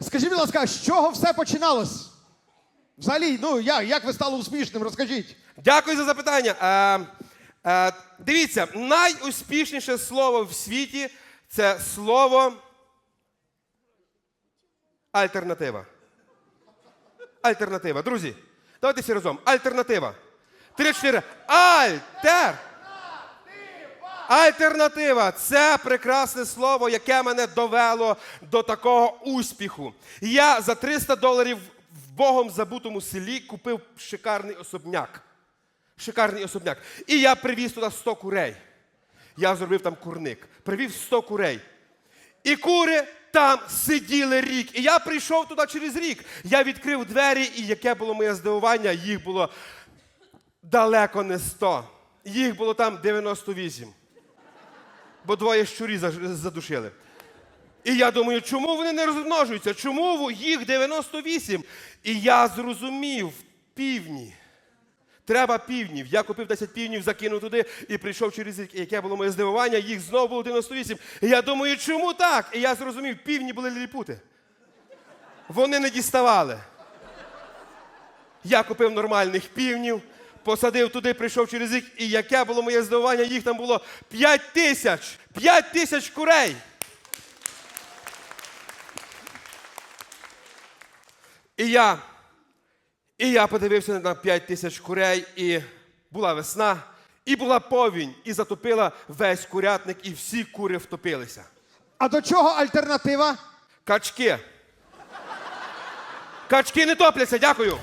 Скажіть, будь ласка, з чого все починалось? Взагалі, ну як, як ви стали успішним? Розкажіть. Дякую за запитання. Е, е, дивіться, найуспішніше слово в світі це слово альтернатива. Альтернатива. Друзі, давайте всі разом. Альтернатива. Три-чотири. Альтер. Альтернатива це прекрасне слово, яке мене довело до такого успіху. Я за 300 доларів в Богом забутому селі купив шикарний особняк. Шикарний особняк. І я привіз туди 100 курей. Я зробив там курник. Привів 100 курей. І кури там сиділи рік. І я прийшов туди через рік. Я відкрив двері, і яке було моє здивування, їх було далеко не 100. Їх було там 98. Бо двоє щурі задушили. І я думаю, чому вони не розмножуються? Чому їх 98? І я зрозумів півні. Треба півнів. Я купив 10 півнів, закинув туди і прийшов через рік. Яке було моє здивування, їх знову було 98. І я думаю, чому так? І я зрозумів, півні були ліліпути. Вони не діставали. Я купив нормальних півнів, посадив туди, прийшов через рік, і яке було моє здивування, їх там було 5 тисяч! 5 тисяч курей! І я, і я подивився на 5 тисяч курей, і була весна, і була повінь, і затопила весь курятник, і всі кури втопилися. А до чого альтернатива? Качки. Качки не топляться, дякую.